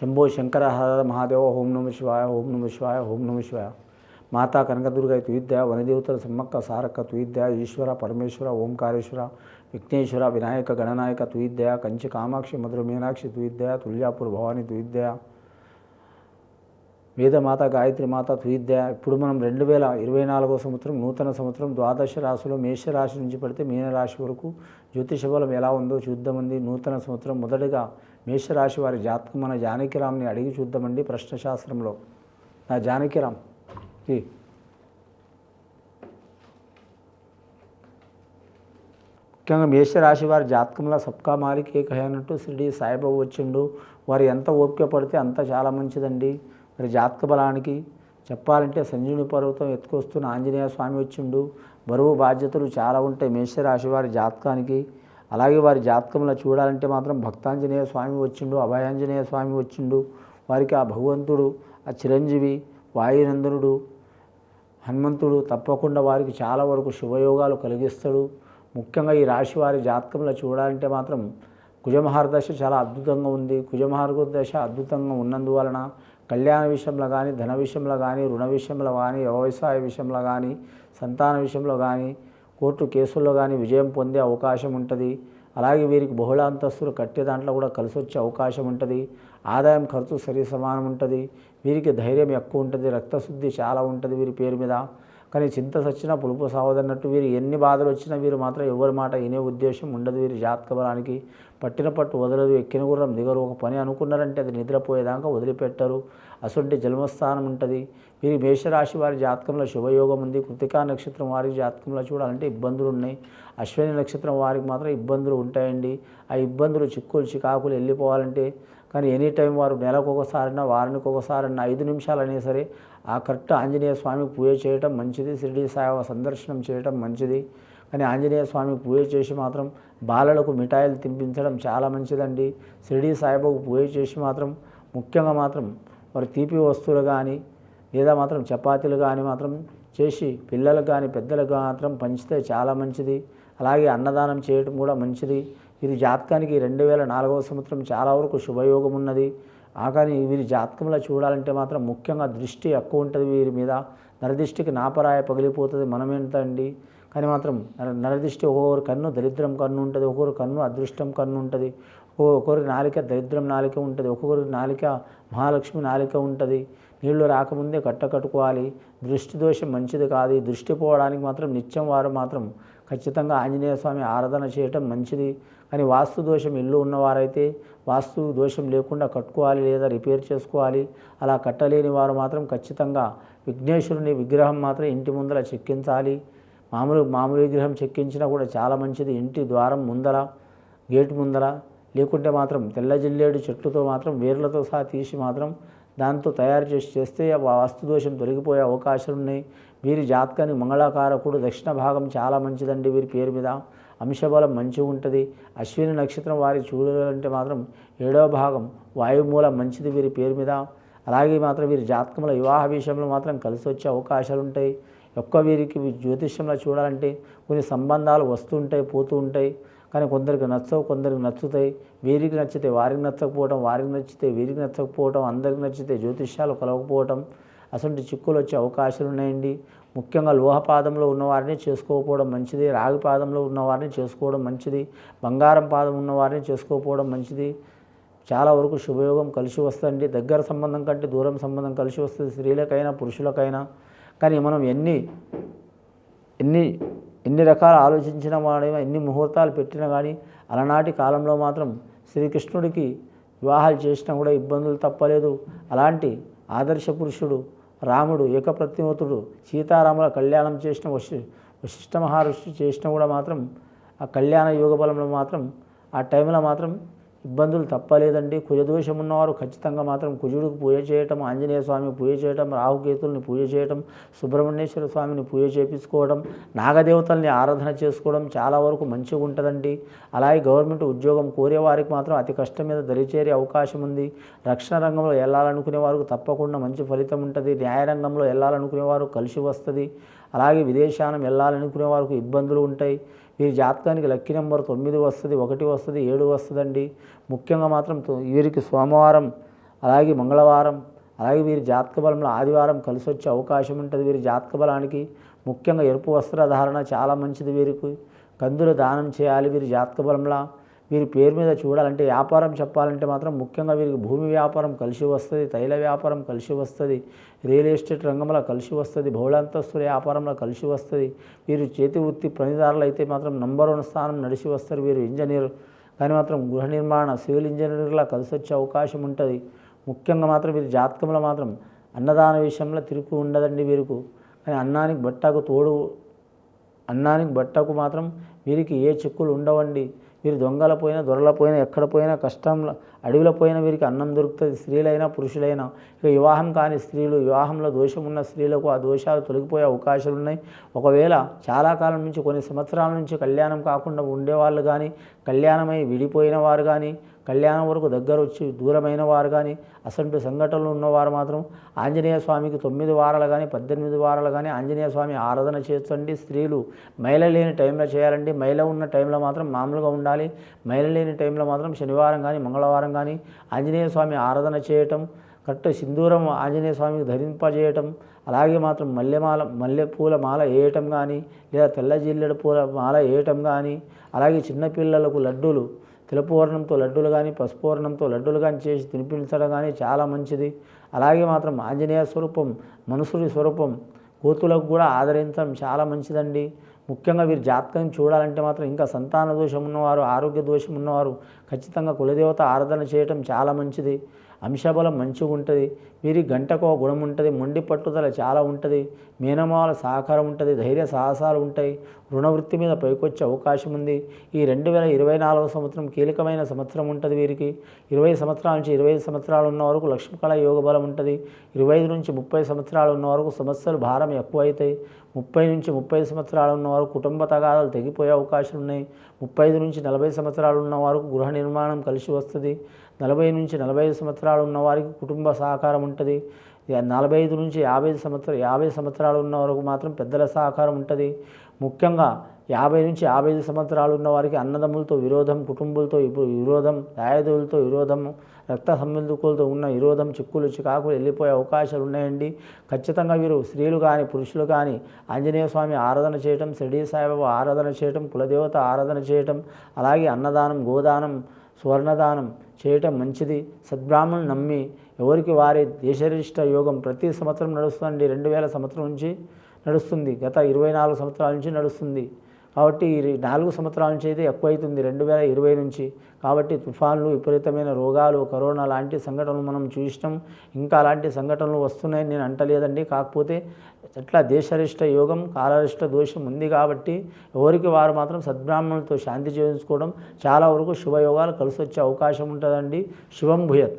शंभो शंकर हर महादेव, ओम नम शिवाय, ओम नम शिवाय, ओम नम शिवाय। माता कनकदुर्गा तुविद्या वनदेवतर सम्मक सारक तुविद्या ईश्वर परमेश्वर, ओंकारेश्वर, विघ्नेश्वर विनायक गणनायक तुविद्या कंच कामाक्षी मधुर मीनाक्षी तुविद्या तुल्यापुर भवानी तुविद्या వేదమాత గాయత్రి మాత తుయిద్య ఇప్పుడు మనం రెండు వేల ఇరవై నాలుగో సంవత్సరం నూతన సంవత్సరం ద్వాదశ రాశిలో మేషరాశి నుంచి పడితే మీనరాశి వరకు జ్యోతిష బలం ఎలా ఉందో చూద్దామండి. నూతన సంవత్సరం మొదటగా మేషరాశి వారి జాతకం మన జానకిరామ్ని అడిగి చూద్దామండి ప్రశ్నశాస్త్రంలో. నా జానకిరామ్ ముఖ్యంగా మేషరాశి వారి జాతకంలో సబ్కా మాలిక్ ఏక హై సాయిబాబు వచ్చిండు. వారు ఎంత ఓపిక పడితే అంత చాలా మంచిదండి. మరి జాతక బలానికి చెప్పాలంటే సంజీవుని పర్వతం ఎత్తుకొస్తున్న ఆంజనేయ స్వామి వచ్చిండు. బరువు బాధ్యతలు చాలా ఉంటాయి. మేషరాశి వారి జాతకానికి. అలాగే వారి జాతకంలో చూడాలంటే మాత్రం భక్తాంజనేయ స్వామి వచ్చిండు అభయాంజనేయ స్వామి వచ్చిండు. వారికి ఆ భగవంతుడు ఆ చిరంజీవి వాయునందనుడు హనుమంతుడు తప్పకుండా వారికి చాలా వరకు శుభయోగాలు కలిగిస్తాడు. ముఖ్యంగా ఈ రాశి వారి జాతకంలో చూడాలంటే మాత్రం కుజమహార దశ చాలా అద్భుతంగా ఉంది. కుజమహార దశ అద్భుతంగా ఉన్నందువలన కళ్యాణ విషయంలో కానీ ధన విషయంలో కానీ రుణ విషయంలో కానీ వ్యవసాయ విషయంలో కానీ సంతాన విషయంలో కానీ కోర్టు కేసుల్లో కానీ విజయం పొందే అవకాశం ఉంటుంది. అలాగే వీరికి బహుళ అంతస్తులు కట్టే దాంట్లో కూడా కలిసి వచ్చే అవకాశం ఉంటుంది. ఆదాయం ఖర్చు సరి సమానం ఉంటుంది. వీరికి ధైర్యం ఎక్కువ ఉంటుంది. రక్తశుద్ధి చాలా ఉంటుంది వీరి పేరు మీద. కానీ చింత సచ్చినా పులుపు సావదన్నట్టు వీరు ఎన్ని బాధలు వచ్చినా వీరు మాత్రం ఎవరి మాట వినే ఉద్దేశం ఉండదు. వీరి జాతక బలానికి పట్టిన పట్టు వదలరు ఎక్కిన గుర్రం దిగరు. ఒక పని అనుకున్నారంటే అది నిద్రపోయేదాకా వదిలిపెట్టరు. అసొంటి జన్మస్థానం ఉంటుంది. వీరి మేషరాశి వారి జాతకంలో శుభయోగం ఉంది. కృతికా నక్షత్రం వారి జాతకంలో చూడాలంటే ఇబ్బందులు ఉన్నాయి. అశ్విని నక్షత్రం వారికి మాత్రం ఇబ్బందులు ఉంటాయండి. ఆ ఇబ్బందులు చిక్కులు చికాకులు వెళ్ళిపోవాలంటే కానీ ఎనీ టైం వారు నెలకు ఒకసారైనా వారానికి ఒకసారైనా ఐదు నిమిషాలైనా సరే ఆ కరెక్ట్ ఆంజనేయ స్వామికి పూజ చేయటం మంచిది. షిరిడి సాయి సందర్శనం చేయటం మంచిది. కానీ ఆంజనేయ స్వామికి పూజ చేసి మాత్రం బాలలకు మిఠాయిలు తినిపించడం చాలా మంచిదండి. షిరిడి సాయిబాబు పూజ చేసి మాత్రం ముఖ్యంగా మాత్రం వారి తీపి వస్తువులు కానీ లేదా మాత్రం చపాతీలు కానీ మాత్రం చేసి పిల్లలకు కానీ పెద్దలకు మాత్రం పంచితే చాలా మంచిది. అలాగే అన్నదానం చేయటం కూడా మంచిది. వీరి జాతకానికి రెండు వేల నాలుగవ సంవత్సరం చాలా వరకు శుభయోగం ఉన్నది. ఆ కానీ వీరి జాతకంలో చూడాలంటే మాత్రం ముఖ్యంగా దృష్టి ఎక్కువ ఉంటుంది వీరి మీద. నరదృష్టికి నాపరాయ పగిలిపోతుంది మనమేంటండి కానీ మాత్రం నరదృష్టి ఒక్కొక్కరి కన్ను దరిద్రం కన్ను ఉంటుంది ఒక్కొక్కరి కన్ను అదృష్టం కన్ను ఉంటుంది ఒక్కొక్కరి నాలిక దరిద్రం నాలిక ఉంటుంది ఒక్కొక్కరి నాలిక మహాలక్ష్మి నాలిక ఉంటుంది. నీళ్ళు రాకముందే కట్ట కట్టుకోవాలి. దృష్టి దోషం మంచిది కాదు. దృష్టి పోవడానికి మాత్రం నిత్యం వారు మాత్రం ఖచ్చితంగా ఆంజనేయ స్వామి ఆరాధన చేయటం మంచిది. కానీ వాస్తు దోషం ఇల్లు ఉన్నవారైతే వాస్తు దోషం లేకుండా కట్టుకోవాలి లేదా రిపేర్ చేసుకోవాలి. అలా కట్టలేని వారు మాత్రం ఖచ్చితంగా విఘ్నేశ్వరుని విగ్రహం మాత్రం ఇంటి ముందర చెక్కించాలి. మామూలు మామూలు విగ్రహం చెక్కించినా కూడా చాలా మంచిది. ఇంటి ద్వారం ముందర గేటు ముందర లేకుంటే మాత్రం తెల్ల జిల్లేడు చెట్టుతో మాత్రం వేర్లతో సహా తీసి మాత్రం దాంతో తయారు చేసి చేస్తే వాస్తు దోషం తొలగిపోయే అవకాశాలు ఉన్నాయి వీరి జాతకానికి మంగళాకారకుడు దక్షిణ భాగం చాలా మంచిదండి వీరి పేరు మీద. అంశబలం మంచిగా ఉంటుంది. అశ్విని నక్షత్రం వారి చూడాలంటే మాత్రం ఏడవ భాగం వాయుమూలం మంచిది వీరి పేరు మీద. అలాగే మాత్రం వీరి జాతకంలో వివాహ విషయంలో మాత్రం కలిసి వచ్చే అవకాశాలు ఉంటాయి ఒక్క వీరికి జ్యోతిష్యంలో చూడాలంటే కొన్ని సంబంధాలు వస్తుంటాయి పోతూ ఉంటాయి. కానీ కొందరికి నచ్చవు కొందరికి నచ్చుతాయి. వీరికి నచ్చితే వారికి నచ్చకపోవడం వారికి నచ్చితే వీరికి నచ్చకపోవడం అందరికి నచ్చితే జ్యోతిష్యాలు కలవకపోవడం అసలు చిక్కులు వచ్చే అవకాశాలు ఉన్నాయండి. ముఖ్యంగా లోహపాదంలో ఉన్నవారిని చేసుకోకపోవడం మంచిది. రాగి పాదంలో ఉన్నవారిని చేసుకోవడం మంచిది. బంగారం పాదం ఉన్నవారిని చేసుకోకపోవడం మంచిది. చాలా వరకు శుభయోగం కలిసి వస్తుంది దగ్గర సంబంధం కంటే దూరం సంబంధం కలిసి వస్తుంది. స్త్రీలకైనా పురుషులకైనా. కానీ మనం ఎన్ని ఎన్ని ఎన్ని రకాలు ఆలోచించిన వాడి ఎన్ని ముహూర్తాలు పెట్టినా కానీ అలనాటి కాలంలో మాత్రం శ్రీకృష్ణుడికి వివాహాలు చేసినా కూడా ఇబ్బందులు తప్పలేదు. అలాంటి ఆదర్శ పురుషుడు రాముడు ఏకప్రతిమతుడు. సీతారాముల కళ్యాణం చేసిన వశి వశిష్ఠ మహర్షి చేసిన కూడా మాత్రం ఆ కళ్యాణ యోగ బలంలో మాత్రం ఆ టైంలో మాత్రం ఇబ్బందులు తప్పలేదండి. కుజదోషం ఉన్నవారు ఖచ్చితంగా మాత్రం కుజుడికి పూజ చేయటం ఆంజనేయ స్వామి పూజ చేయటం రాహుకేతుల్ని పూజ చేయటం సుబ్రహ్మణ్యేశ్వర స్వామిని పూజ చేపించుకోవడం నాగదేవతల్ని ఆరాధన చేసుకోవడం చాలా వరకు మంచిగా ఉంటుందండి. అలాగే గవర్నమెంట్ ఉద్యోగం కోరే వారికి మాత్రం అతి కష్టం మీద దరిచేరే అవకాశం ఉంది. రక్షణ రంగంలో వెళ్ళాలనుకునే వారికి తప్పకుండా మంచి ఫలితం ఉంటుంది. న్యాయ రంగంలో వెళ్ళాలనుకునే వారు కలిసి వస్తుంది. అలాగే విదేశానం వెళ్ళాలనుకునే వారికి ఇబ్బందులు ఉంటాయి. వీరి జాతకానికి లక్కీ నెంబర్ తొమ్మిది వస్తుంది ఒకటి వస్తుంది ఏడు వస్తుందండి. ముఖ్యంగా మాత్రం తొ- వీరికి సోమవారం అలాగే మంగళవారం అలాగే వీరి జాతక బలంలో ఆదివారం కలిసి వచ్చే అవకాశం ఉంటుంది వీరి జాతక బలానికి. ముఖ్యంగా ఎరుపు వస్త్రధారణ చాలా మంచిది వీరికి. కందులు దానం చేయాలి వీరి జాతక బలంలో. వీరి పేరు మీద చూడాలంటే వ్యాపారం చెప్పాలంటే మాత్రం ముఖ్యంగా వీరికి భూమి వ్యాపారం కలిసి వస్తుంది తైల వ్యాపారం కలిసి వస్తుంది రియల్ ఎస్టేట్ రంగంలో కలిసి వస్తుంది బహుళంతస్తుల వ్యాపారంలో కలిసి వస్తుంది. వీరు చేతి వృత్తి పనిదారులు అయితే మాత్రం నంబర్ వన్ స్థానం నడిచి వస్తారు వీరు ఇంజనీర్. కానీ మాత్రం గృహ నిర్మాణ సివిల్ ఇంజనీర్లా కలిసి వచ్చే అవకాశం ఉంటుంది. ముఖ్యంగా మాత్రం వీరి జాతకంలో మాత్రం అన్నదాన విషయంలో తిరుగు ఉండదండి వీరికి. కానీ అన్నానికి బట్టకు తోడు అన్నానికి బట్టకు మాత్రం వీరికి ఏ చిక్కులు ఉండవండి. వీరు దొంగల పోయినా దొరల పోయినా ఎక్కడ పోయినా కష్టంలో అడవిలో పోయినా వీరికి అన్నం దొరుకుతుంది. స్త్రీలైనా పురుషులైనా. ఇక వివాహం కాని స్త్రీలు వివాహంలో దోషం ఉన్న స్త్రీలకు ఆ దోషాలు తొలగిపోయే అవకాశాలు ఉన్నాయి. ఒకవేళ చాలా కాలం నుంచి కొన్ని సంవత్సరాల నుంచి కళ్యాణం కాకుండా ఉండేవాళ్ళు కానీ కళ్యాణమై విడిపోయిన వారు కానీ కళ్యాణం వరకు దగ్గర వచ్చి దూరమైన వారు కానీ అసంటు సంఘటనలు ఉన్నవారు మాత్రం ఆంజనేయ స్వామికి తొమ్మిది వారాలు కానీ పద్దెనిమిది వారాలు కానీ ఆంజనేయ స్వామి ఆరాధన చేస్తండి. స్త్రీలు మైల లేని టైంలో చేయాలండి. మైల ఉన్న టైంలో మాత్రం మామూలుగా ఉండాలి. మైల లేని టైంలో మాత్రం శనివారం కానీ మంగళవారం కానీ ఆంజనేయ స్వామి ఆరాధన చేయటం కరెక్ట్ సింధూరం ఆంజనేయ స్వామికి ధరింపజేయటం అలాగే మాత్రం మల్లెమాల మల్లెపూల మాల వేయటం కానీ లేదా తెల్ల జిల్లెడు పూల మాల వేయటం కానీ అలాగే చిన్నపిల్లలకు లడ్డూలు తెలుపు వర్ణంతో లడ్డూలు కానీ పసుపు వర్ణంతో లడ్డూలు కానీ చేసి తినిపించడం కానీ చాలా మంచిది. అలాగే మాత్రం ఆంజనేయ స్వరూపం మనుషుడి స్వరూపం కోతులకు కూడా ఆదరించడం చాలా మంచిదండి. ముఖ్యంగా వీరి జాతకం చూడాలంటే మాత్రం ఇంకా సంతాన దోషం ఉన్నవారు ఆరోగ్య దోషం ఉన్నవారు ఖచ్చితంగా కులదేవత ఆరాధన చేయటం చాలా మంచిది. అంశబలం మంచిగా ఉంటుంది. వీరి గంటకు గుణం ఉంటుంది. మొండి పట్టుదల చాలా ఉంటుంది. మేనమాల సహకారం ఉంటుంది. ధైర్య సాహసాలు ఉంటాయి. రుణవృత్తి మీద పైకొచ్చే అవకాశం ఉంది. ఈ రెండు వేల ఇరవై నాలుగవ సంవత్సరం కీలకమైన సంవత్సరం ఉంటుంది వీరికి. ఇరవై సంవత్సరాల నుంచి ఇరవై ఐదు సంవత్సరాలు ఉన్న వరకు లక్ష్మీకళ యోగ బలం ఉంటుంది. ఇరవై ఐదు నుంచి ముప్పై సంవత్సరాలు ఉన్న వరకు సమస్యలు భారం ఎక్కువ అవుతాయి ముప్పై నుంచి ముప్పై సంవత్సరాలు ఉన్నవారు కుటుంబ తగాదాలు తెగిపోయే అవకాశాలు ఉన్నాయి. ముప్పై ఐదు నుంచి నలభై సంవత్సరాలు ఉన్న గృహ నిర్మాణం కలిసి వస్తుంది. నలభై నుంచి నలభై ఐదు సంవత్సరాలు ఉన్నవారికి కుటుంబ సహకారం ఉంటుంది. నలభై ఐదు నుంచి యాభై సంవత్సరాలు యాభై సంవత్సరాలు ఉన్న వరకు మాత్రం పెద్దల సహకారం ఉంటుంది. ముఖ్యంగా యాభై నుంచి యాభై ఐదు సంవత్సరాలు ఉన్న వారికి అన్నదమ్ములతో విరోధం కుటుంబాలతో విరోధం దాయదులతో విరోధం రక్త సంబంధికులతో ఉన్న విరోధం చిక్కులు చికాకులు వెళ్ళిపోయే అవకాశాలు ఉన్నాయండి. ఖచ్చితంగా వీరు స్త్రీలు కానీ పురుషులు కానీ ఆంజనేయ స్వామి ఆరాధన చేయటం షిరిడీ సాయిబాబా ఆరాధన చేయటం కులదేవత ఆరాధన చేయటం అలాగే అన్నదానం గోదానం స్వర్ణదానం చేయటం మంచిది. సద్బ్రాహ్మణులు నమ్మి ఎవరికి వారి దేశరిష్ట యోగం ప్రతి సంవత్సరం నడుస్తుంది రెండు వేల సంవత్సరం నుంచి నడుస్తుంది. గత ఇరవై నాలుగు సంవత్సరాల నుంచి నడుస్తుంది. కాబట్టి నాలుగు సంవత్సరాల నుంచి అయితే ఎక్కువ అవుతుంది రెండు వేల ఇరవై నుంచి. కాబట్టి తుఫాన్లు విపరీతమైన రోగాలు కరోనా లాంటి సంఘటనలు మనం చూసినాం. ఇంకా అలాంటి సంఘటనలు వస్తున్నాయని నేను అంటలేదండి. కాకపోతే ఎట్లా దేశరిష్ట యోగం కాలరిష్ట దోషం ఉంది కాబట్టి ఎవరికి వారు మాత్రం సద్బ్రాహ్మణులతో శాంతి చేయించుకోవడం చాలా వరకు శుభయోగాలు కలిసి వచ్చే అవకాశం ఉంటుందండి. శుభం భూయత్.